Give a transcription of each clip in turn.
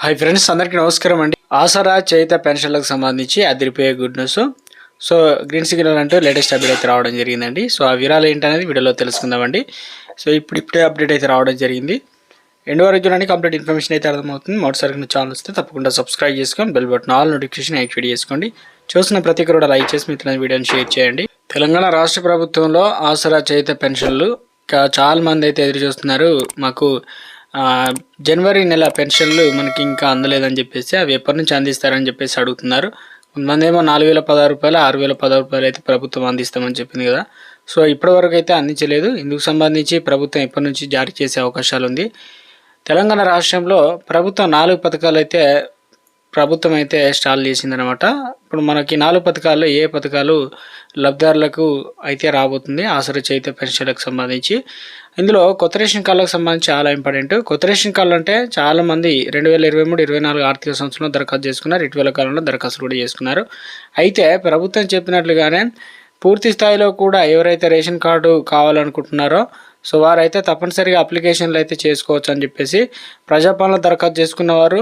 Hi friends అందరికీ నమస్కారం అండి. ఆసరా చేత పెన్షన్లకు సంబంధించి అదిరిపోయే good news so green signal అంటూ లేటెస్ట్ అప్డేట్ అయితే రావడం జరిగిందండి. సో ఆ వివరాలు ఏంటనేది వీడియోలో తెలుసుకుందామండి. సో ఇప్పుడు ఇప్పుడే అప్డేట్ అయితే రావడం జరిగింది. ఎండ్ వరకు చూడండి కంప్లీట్ ఇన్ఫర్మేషన్ అయితే అర్థమవుతుంది. మొదటిసారి నా ఛానల్ వస్తే తప్పకుండా సబ్స్క్రైబ్ చేసుకొని bell button all notification activate చేసుకోండి. చూసిన ప్రతి ఒక్కరు కూడా లైక్ చేసి మిత్రుల వీడియోని షేర్ చేయండి. తెలంగాణ రాష్ట్ర ప్రభుత్వంలో ఆసరా చేత పెన్షన్లు ఇంకా చాలా మంది అయితే ఎదురు చూస్తున్నారు. మాకు జనవరి నెల పెన్షన్లు మనకి ఇంకా అందలేదని చెప్పేసి అవి ఎప్పటి నుంచి అందిస్తారని చెప్పేసి అడుగుతున్నారు. కొంతమందేమో నాలుగు వేల పదహారు రూపాయలు ఆరు వేల పదహారు రూపాయలు అయితే ప్రభుత్వం అందిస్తామని చెప్పింది కదా. సో ఇప్పటివరకు అయితే అందించలేదు. ఇందుకు సంబంధించి ప్రభుత్వం ఎప్పటి నుంచి జారీ చేసే అవకాశాలు ఉంది తెలంగాణ రాష్ట్రంలో ప్రభుత్వం నాలుగు పథకాలు అయితే ప్రభుత్వం అయితే స్టాల్ చేసిందనమాట. ఇప్పుడు మనకి నాలుగు పథకాల్లో ఏ పథకాలు లబ్ధిదారులకు అయితే రాబోతుంది ఆసరా చైత్య పెన్షన్లకు సంబంధించి. ఇందులో కొత్త రేషన్ కార్డులకు సంబంధించి చాలా ఇంపార్టెంట్. కొత్త రేషన్ కార్డులు అంటే చాలామంది రెండు వేల ఇరవై మూడు ఇరవై నాలుగు ఆర్థిక సంవత్సరంలో దరఖాస్తు చేసుకున్నారు ఇటీవల కాలంలో దరఖాస్తు కూడా చేసుకున్నారు. అయితే ప్రభుత్వం చెప్పినట్లుగానే పూర్తి స్థాయిలో కూడా ఎవరైతే రేషన్ కార్డు కావాలనుకుంటున్నారో సో వారైతే తప్పనిసరిగా అప్లికేషన్లు అయితే చేసుకోవచ్చు అని చెప్పేసి ప్రజాపాలన దరఖాస్తు చేసుకున్న వారు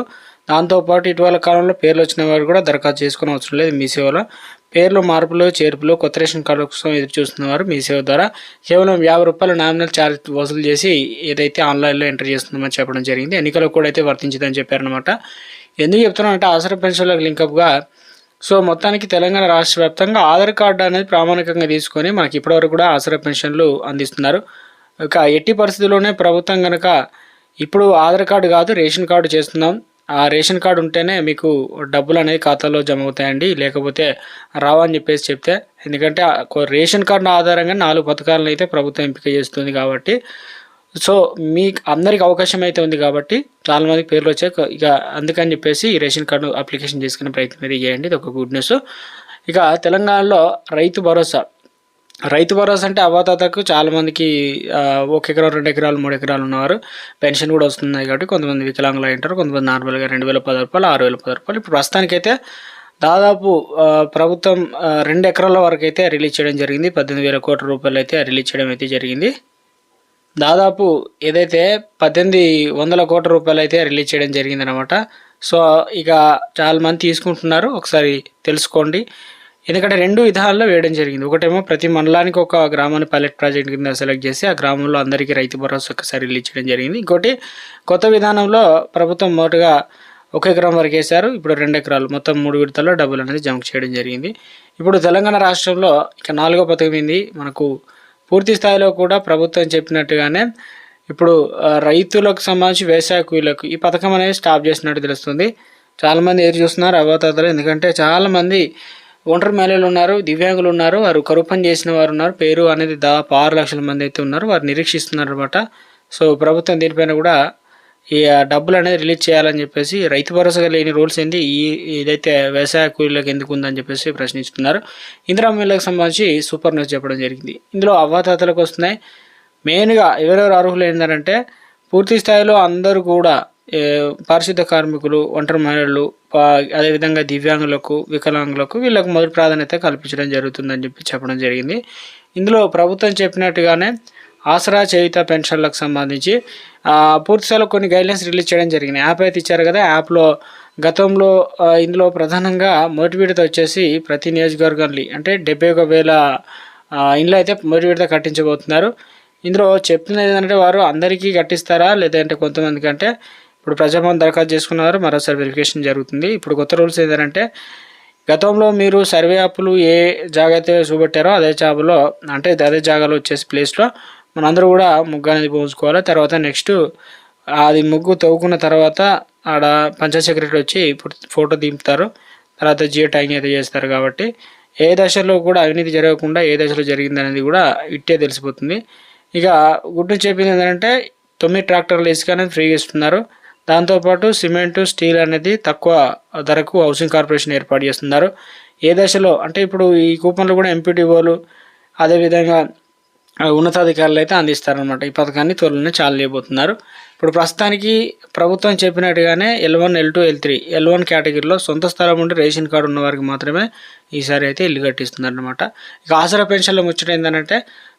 దాంతోపాటు ఇటీవల కాలంలో పేర్లు వచ్చిన వారు కూడా దరఖాస్తు చేసుకునే అవసరం లేదు మీ సేవలో. పేర్లు మార్పులు చేర్పులు కొత్త రేషన్ కార్డు కోసం ఎదురు చూస్తున్న వారు మీ సేవ ద్వారా కేవలం యాభై రూపాయలు నామినల్ ఛార్జ్ వసూలు చేసి ఏదైతే ఆన్లైన్లో ఎంటర్ చేస్తున్నామని చెప్పడం జరిగింది. ఎన్నికలకు కూడా అయితే వర్తించదని చెప్పారనమాట ఎందుకు చెప్తున్నానంటే ఆసరా పెన్షన్లకు లింకప్గా సో మొత్తానికి తెలంగాణ రాష్ట్ర వ్యాప్తంగా ఆధార్ కార్డు అనేది ప్రామాణికంగా తీసుకొని మనకి ఇప్పటివరకు కూడా ఆసరా పెన్షన్లు అందిస్తున్నారు. ఇక ఎట్టి పరిస్థితుల్లోనే ప్రభుత్వం కనుక ఇప్పుడు ఆధార్ కార్డు కాదు రేషన్ కార్డు చేస్తున్నాం. ఆ రేషన్ కార్డు ఉంటేనే మీకు డబ్బులు అనేది ఖాతాలో జమ అవుతాయండి. లేకపోతే రావని చెప్పేసి చెప్తే ఎందుకంటే రేషన్ కార్డు ఆధారంగా నాలుగు పథకాలను అయితే ప్రభుత్వం ఎంపిక చేస్తుంది కాబట్టి. సో మీకు అందరికి అవకాశం అయితే ఉంది కాబట్టి చాలా మందికి పేర్లు వచ్చాయి. ఇక అందుకని చెప్పేసి ఈ రేషన్ కార్డు అప్లికేషన్ చేసుకునే ప్రయత్నం అయితే చేయండి. ఇది ఒక గుడ్ న్యూస్. ఇక తెలంగాణలో రైతు భరోసా. రైతు భరోసా అంటే అవాతాతకు చాలా మందికి ఒక ఎకరా రెండు ఎకరాలు మూడు ఎకరాలు ఉన్నవారు పెన్షన్ కూడా వస్తున్నాయి కాబట్టి కొంతమంది వికలాంగులు అయి ఉంటారు కొంతమంది నార్మల్గా రెండు వేల పది రూపాయలు ఆరు వేల పది రూపాయలు. ఇప్పుడు ప్రస్తుతానికైతే దాదాపు ప్రభుత్వం రెండు ఎకరాల వరకు అయితే రిలీజ్ చేయడం జరిగింది. పద్దెనిమిది వేల కోట్ల రూపాయలు అయితే రిలీజ్ చేయడం అయితే జరిగింది. దాదాపు ఏదైతే పద్దెనిమిది వందల కోట్ల రూపాయలు అయితే రిలీజ్ చేయడం జరిగింది అనమాట సో ఇక చాలామంది తీసుకుంటున్నారు. ఒకసారి తెలుసుకోండి. ఎందుకంటే రెండు విధాల్లో వేయడం జరిగింది. ఒకటేమో ప్రతి మండలానికి ఒక గ్రామాన్ని పైలట్ ప్రాజెక్ట్ కింద సెలెక్ట్ చేసి ఆ గ్రామంలో అందరికీ రైతు భరోసా ఒకసారి ఇచ్చడం జరిగింది. ఇంకోటి కొత్త విధానంలో ప్రభుత్వం మొదటగా ఒక ఎకరం వరకు వేశారు. ఇప్పుడు రెండు ఎకరాలు మొత్తం మూడు విడతల్లో డబ్బులు అనేది జమ చేయడం జరిగింది. ఇప్పుడు తెలంగాణ రాష్ట్రంలో ఇక నాలుగో పథకం ఏంది? మనకు పూర్తి స్థాయిలో కూడా ప్రభుత్వం చెప్పినట్టుగానే ఇప్పుడు రైతులకు సంబంధించి వ్యవసాయ కూలీలకు ఈ పథకం అనేది స్టాప్ చేసినట్టు తెలుస్తుంది. చాలామంది ఎదురు చూస్తున్నారు అవతాతలు ఎందుకంటే చాలామంది ఒంటరి మహిళలు ఉన్నారు దివ్యాంగులు ఉన్నారు వారు కరువు పని చేసిన వారు ఉన్నారు పేరు అనేది దాదాపు ఆరు లక్షల మంది అయితే ఉన్నారు వారు నిరీక్షిస్తున్నారు అనమాట సో ప్రభుత్వం దీనిపైన కూడా ఈ డబ్బులు అనేది రిలీజ్ చేయాలని చెప్పేసి రైతు భరోసా లేని రూల్స్ ఏంది ఈ ఇదైతే వ్యవసాయ కూలీలకు ఎందుకు ఉందని చెప్పేసి ప్రశ్నిస్తున్నారు. ఇందిరా మిల్లకు సంబంధించి సూపర్ న్యూస్ చెప్పడం జరిగింది. ఇందులో అవ్వాతాతలకు వస్తున్నాయి. మెయిన్గా ఎవరెవరు అర్హులు ఏంటంటే పూర్తి స్థాయిలో అందరూ కూడా పారిశుద్ధ కార్మికులు ఒంటరి మహిళలు అదేవిధంగా దివ్యాంగులకు వికలాంగులకు వీళ్ళకు మొదటి ప్రాధాన్యత కల్పించడం జరుగుతుందని చెప్పి చెప్పడం జరిగింది. ఇందులో ప్రభుత్వం చెప్పినట్టుగానే ఆసరా చేయుత పెన్షన్లకు సంబంధించి పూర్తిస్థాయిలో కొన్ని గైడ్లైన్స్ రిలీజ్ చేయడం జరిగింది. యాప్ అయితే ఇచ్చారు కదా యాప్లో గతంలో ఇందులో ప్రధానంగా మొదటి విడత వచ్చేసి ప్రతి నియోజకవర్గాన్ని అంటే డెబ్బై ఒక వేల ఇండ్లు అయితే మొదటి విడత కట్టించబోతున్నారు. ఇందులో చెప్తున్నది ఏంటంటే వారు అందరికీ కట్టిస్తారా లేదంటే కొంతమందికి అంటే ఇప్పుడు ప్రజాభవన్ దరఖాస్తు చేసుకున్నారు మరోసారి వెరిఫికేషన్ జరుగుతుంది. ఇప్పుడు కొత్త రూల్స్ ఏంటంటే గతంలో మీరు సర్వే యాప్లు ఏ జాగా అయితే చూపెట్టారో అదే జాబులో అంటే అదే జాగాలో వచ్చేసి ప్లేస్లో మనందరూ కూడా ముగ్గు అనేది పోంచుకోవాలి తర్వాత నెక్స్ట్ అది ముగ్గు తవ్వుకున్న తర్వాత ఆడ పంచాయత్ సెక్రటరీ వచ్చి ఇప్పుడు ఫోటో దింపుతారు. తర్వాత జియో ట్యాగింగ్ అయితే చేస్తారు కాబట్టి ఏ దశలో కూడా అవినీతి జరగకుండా ఏ దశలో జరిగింది అనేది కూడా ఇట్టే తెలిసిపోతుంది. ఇక గుడ్డు చెప్పింది ఏంటంటే తొమ్మిది ట్రాక్టర్లు ఇసుక అనేది ఫ్రీగా ఇస్తున్నారు. దాంతోపాటు సిమెంటు స్టీల్ అనేది తక్కువ ధరకు హౌసింగ్ కార్పొరేషన్ ఏర్పాటు చేస్తున్నారు. ఏ దశలో? అంటే ఇప్పుడు ఈ కూపన్లు కూడా ఎంపీటీఓలు అదేవిధంగా ఉన్నతాధికారులు అయితే అందిస్తారనమాట ఈ పథకాన్ని త్వరలోనే చాలు చేయబోతున్నారు. ఇప్పుడు ప్రస్తుతానికి ప్రభుత్వం చెప్పినట్టుగానే L one L two L three L one కేటగిరీలో సొంత స్థలం ఉండి రేషన్ కార్డు ఉన్న వారికి మాత్రమే ఈసారి అయితే ఇల్లు కట్టిస్తున్నారనమాట ఇక ఆసరా పెన్షన్లు ముచ్చట ఏంటంటే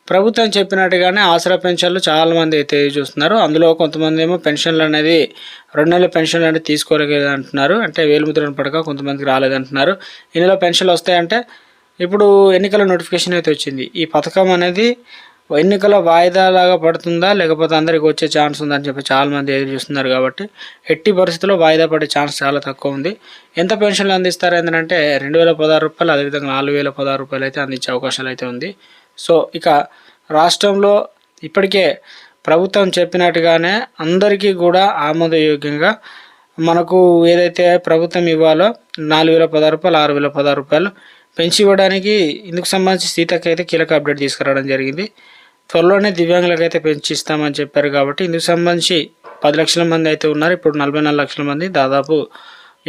ప్రభుత్వం చెప్పినట్టుగానే ఆసరా పెన్షన్లు చాలామంది అయితే చూస్తున్నారు. అందులో కొంతమంది ఏమో పెన్షన్లు అనేది రెండు నెలల పెన్షన్లు అనేది తీసుకోలేదు అంటున్నారు అంటే వేలుముద్రను పడక కొంతమందికి రాలేదంటున్నారు. ఈ నెల పెన్షన్లు వస్తాయంటే ఇప్పుడు ఎన్నికల నోటిఫికేషన్ అయితే వచ్చింది. ఈ పథకం అనేది ఎన్నికల వాయిదా లాగా పడుతుందా? లేకపోతే అందరికి వచ్చే ఛాన్స్ ఉందని చెప్పి చాలా మంది ఎదురు చూస్తున్నారు కాబట్టి ఎట్టి పరిస్థితుల్లో వాయిదా పడే ఛాన్స్ చాలా తక్కువ ఉంది. ఎంత పెన్షన్లు అందిస్తారు ఏంటంటే రెండు వేల పదహారు రూపాయలు అదేవిధంగా నాలుగు వేల పదహారు రూపాయలు అయితే అందించే అవకాశాలు అయితే ఉంది. సో ఇక రాష్ట్రంలో ఇప్పటికే ప్రభుత్వం చెప్పినట్టుగానే అందరికీ కూడా ఆమోదయోగ్యంగా మనకు ఏదైతే ప్రభుత్వం ఇవ్వాలో నాలుగు వేల పదహారు రూపాయలు ఆరు వేల పదహారు రూపాయలు పెంచి ఇవ్వడానికి ఇందుకు సంబంధించి సీతకి అయితే కీలక అప్డేట్ తీసుకురావడం జరిగింది. త్వరలోనే దివ్యాంగులకు అయితే పెంచి ఇస్తామని చెప్పారు కాబట్టి ఇందుకు సంబంధించి పది లక్షల మంది అయితే ఉన్నారు. ఇప్పుడు నలభై నాలుగు లక్షల మంది దాదాపు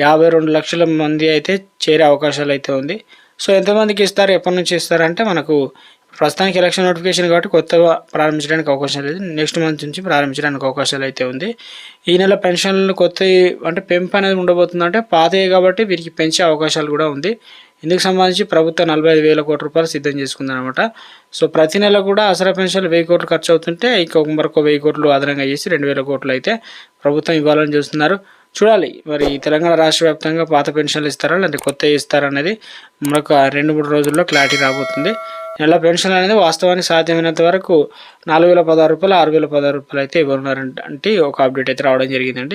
యాభై రెండు లక్షల మంది అయితే చేరే అవకాశాలు అయితే ఉంది. సో ఎంతమందికి ఇస్తారు ఎప్పటి నుంచి ఇస్తారంటే మనకు ప్రస్తుతానికి ఎలక్షన్ నోటిఫికేషన్ కాబట్టి కొత్తగా ప్రారంభించడానికి అవకాశం లేదు. నెక్స్ట్ మంత్ నుంచి ప్రారంభించడానికి అవకాశాలు అయితే ఉంది. ఈ నెల పెన్షన్లు కొత్త అంటే పెంపు అనేది ఉండబోతుందంటే పాతయ్య కాబట్టి వీరికి పెంచే అవకాశాలు కూడా ఉంది. ఇందుకు సంబంధించి ప్రభుత్వం నలభై ఐదు వేల కోట్ల రూపాయలు సిద్ధం చేసుకుందనమాట. సో ప్రతి నెల కూడా అసరా పెన్షన్లు వెయ్యి కోట్లు ఖర్చు అవుతుంటే ఇంకొక మరొక వెయ్యి కోట్లు అదనంగా చేసి రెండు వేల కోట్లు అయితే ప్రభుత్వం ఇవ్వాలని చూస్తున్నారు. చూడాలి మరి తెలంగాణ రాష్ట్ర వ్యాప్తంగా పాత పెన్షన్లు ఇస్తారా లేదంటే కొత్త ఇస్తారా అనేది మరొక రెండు మూడు రోజుల్లో క్లారిటీ రాబోతుంది. నెల పెన్షన్ అనేది వాస్తవానికి సాధ్యమైనంత వరకు నాలుగు వేల పదహారు రూపాయలు ఆరు వేల పదహారు రూపాయలు అయితే ఇవ్వనున్నారంటే ఒక అప్డేట్ అయితే రావడం జరిగిందండి.